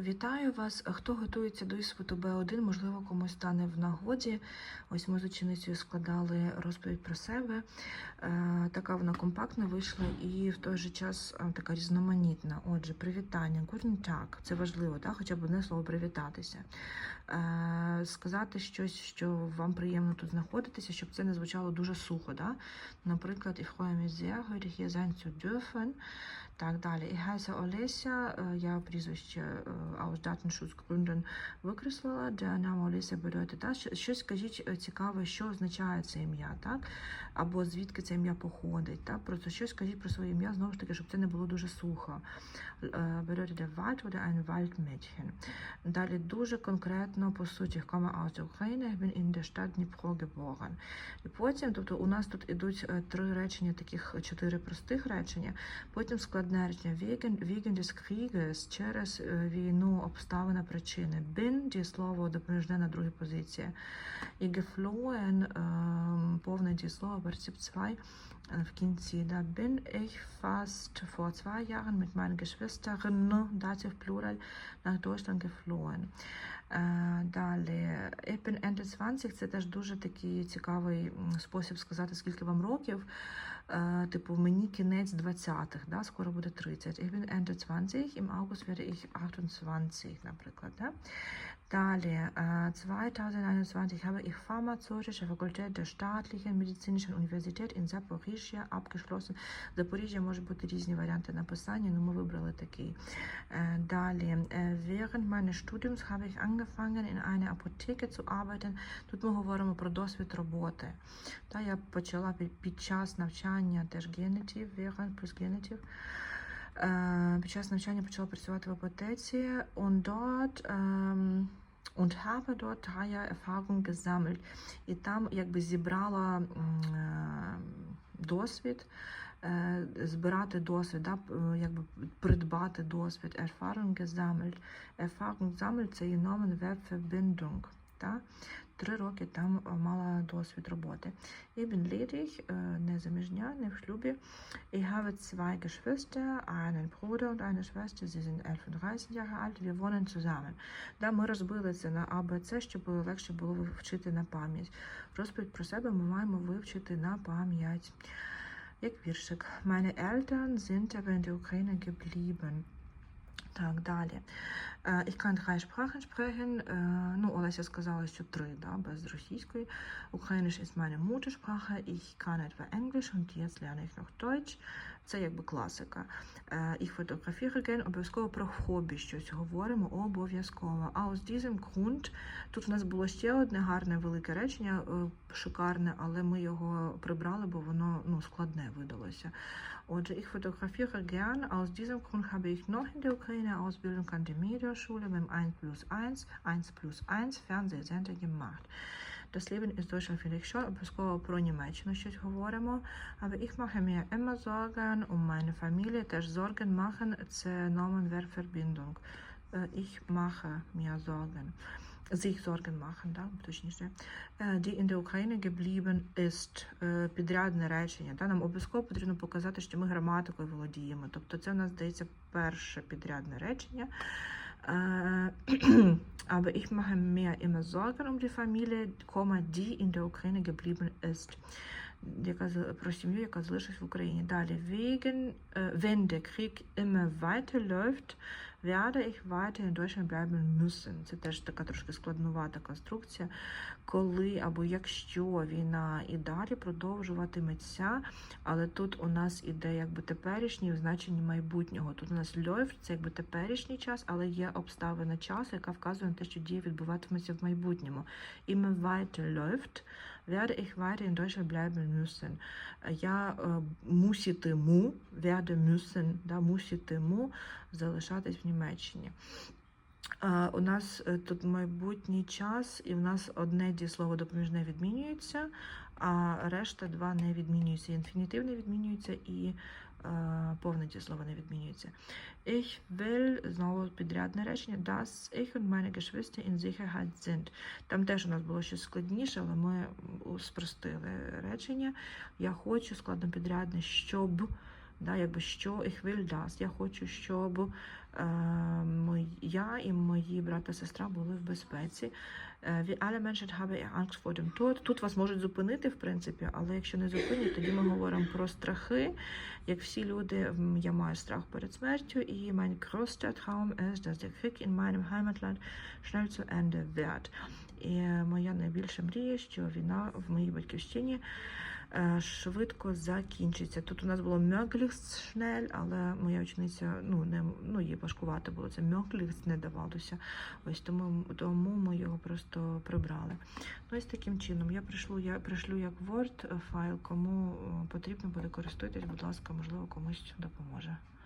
Вітаю вас. Хто готується до іспиту Б1, можливо, комусь стане в нагоді. Ось ми з ученицею складали розповідь про себе. Е, Така вона компактна вийшла і в той же час е, така різноманітна. Отже, привітання. Tag. Це важливо, так? хоча б одне слово привітатися. Е, Сказати щось, що вам приємно тут знаходитися, щоб це не звучало дуже сухо. Да? Наприклад, ich freue mich sehr, heute hier sein zu dürfen. Так, далі. Heiße Олеся, е, я прізвище е, aus викреслила, де нам Олеся bedeutet das. Щось скажіть е, цікаве, що означає це ім'я, так? Або звідки це ім'я походить. Так? Просто щось скажіть про своє ім'я, знову ж таки, щоб це не було дуже сухо. Е, Bedeutet der Wald oder ein Waldmädchen. Далі дуже конкретно, по суті, komme aus der Ukraine, ich bin in der Stadt Dnipro geboren. І потім, тобто у нас тут ідуть е, три речення, таких е, чотири простих речення, потім складне wegen, wegen des Krieges, через е, війну, обставина, причини. Bin, дієслово допоміжне на другій позиції. І geflohen, повне дієслово, партицип 2 е, в кінці. Da bin ich fast vor zwei Jahren mit meinen Geschwistern, Dativ Plural, nach Deutschland geflohen. Далі, ich bin Ende 20, це теж дуже такий цікавий спосіб сказати, скільки вам років. Е, Типу, мені кінець 20-х, да? скоро буде 30. Ich bin Ende 20, im August werde ich 28, наприклад. Да? Далі, е, 2021 habe ich pharmazeutische Fakultät der staatlichen medizinischen Universität in Zaporizhia abgeschlossen. Запоріжжя може бути різні варіанти написання, але ми вибрали такий. Е, Далі, е, während meines Studiums habe ich angefangen in einer Apotheke zu arbeiten. Тут ми говоримо про досвід роботи. Та я почала під, час навчання теж генетів, während плюс генетів. Е, Під час навчання почала працювати в апотеці. Dort, ем, Jahre Erfahrung gesammelt. І там якби зібрала е, досвід, е, збирати досвід, якби придбати досвід. Erfahrung gesammelt. Erfahrung gesammelt – це Verb Verbindung. Та? Три роки там е, мала досвід роботи. Bin ledig, е, не заміжня, не в шлюбі. Ich habe zwei Geschwister, einen Bruder und eine Schwester. Sie sind 11 und 13 Jahre alt. Да, ми розбили це на А, Б, С, щоб легше було вчити на пам'ять. Розповідь про себе ми маємо вивчити на пам'ять. Як віршик. Meine Eltern sind aber in der. Так, далі. Е, Ich kann drei Sprachen sprechen. Е, Ну, Олеся сказала, що три, да, без російської. Ukrainisch ist meine Muttersprache. Ich kann etwa Englisch und jetzt lerne ich noch Deutsch. Це якби класика. Е, Ich fotografiere gern. Обов'язково про хобі щось говоримо. Обов'язково. А aus diesem Grund, тут у нас було ще одне гарне велике речення, е, шикарне, але ми його прибрали, бо воно ну, складне видалося. Отже, ich fotografiere gern. Aus diesem Grund habe ich noch in der Ukraine Ausbildung an der Mediaschule mit dem 1 plus 1, 1 plus 1 Fernsehsender gemacht. Das Leben ist Deutschland finde ich schon. Обов'язково про Німеччину щось говоримо. Aber ich mache mir immer Sorgen um meine Familie. Теж Sorgen machen – це Nomen Verb Verbindung. Äh, Ich mache mir Sorgen. Sich Sorgen machen, да, точніше. Е, Die in der Ukraine geblieben ist. Е, Підрядне речення. Да, нам обов'язково потрібно показати, що ми граматикою володіємо. Тобто це в нас здається перше підрядне речення. Aber ich mache mir immer Sorgen um die Familie, die in der Ukraine geblieben ist. Яка про сім'ю, яка залишилась в Україні. Далі. Wegen, äh, wenn der Krieg immer weiterläuft, werde ich weiter in Deutschland bleiben müssen. Це теж така трошки складнувата конструкція. Коли або якщо війна і далі продовжуватиметься, але тут у нас іде якби теперішній в значенні майбутнього. Тут у нас läuft, це якби теперішній час, але є обставина часу, яка вказує на те, що дія відбуватиметься в майбутньому. Immer weiter läuft, werde ich weiter in Deutschland bleiben müssen. Я е, муситиму, werde müssen, да, муситиму залишатись в Німеччині. У нас е, тут майбутній час, і в нас одне дієслово допоміжне відмінюється, а решта два не відмінюються. Інфінітив не відмінюється і е, повне дієслово не відмінюється. Ich will, знову підрядне речення, dass ich und meine Geschwister in Sicherheit sind. Там теж у нас було щось складніше, але ми спростили речення. Я хочу складно підрядне, щоб, да, якби що will das. Я хочу, щоб е, мой- я і мої брат та сестра були в безпеці. Е, Menschen haben Angst vor dem Tod. Тут вас можуть зупинити, в принципі, але якщо не зупинять, тоді ми говоримо про страхи. Як всі люди, я маю страх перед смертю, і mein größter Traum ist, dass der Krieg in meinem Heimatland schnell zu Ende wird. І моя найбільша мрія, що війна в моїй батьківщині е, швидко закінчиться. Тут у нас було schnell, але моя учениця, ну не ну їй важкувато було це möglichst не давалося. Ось тому, тому ми його просто прибрали. Ну ось таким чином я пришлю, я пришлю як Word файл, кому потрібно буде користуйтесь, будь ласка, можливо, комусь допоможе.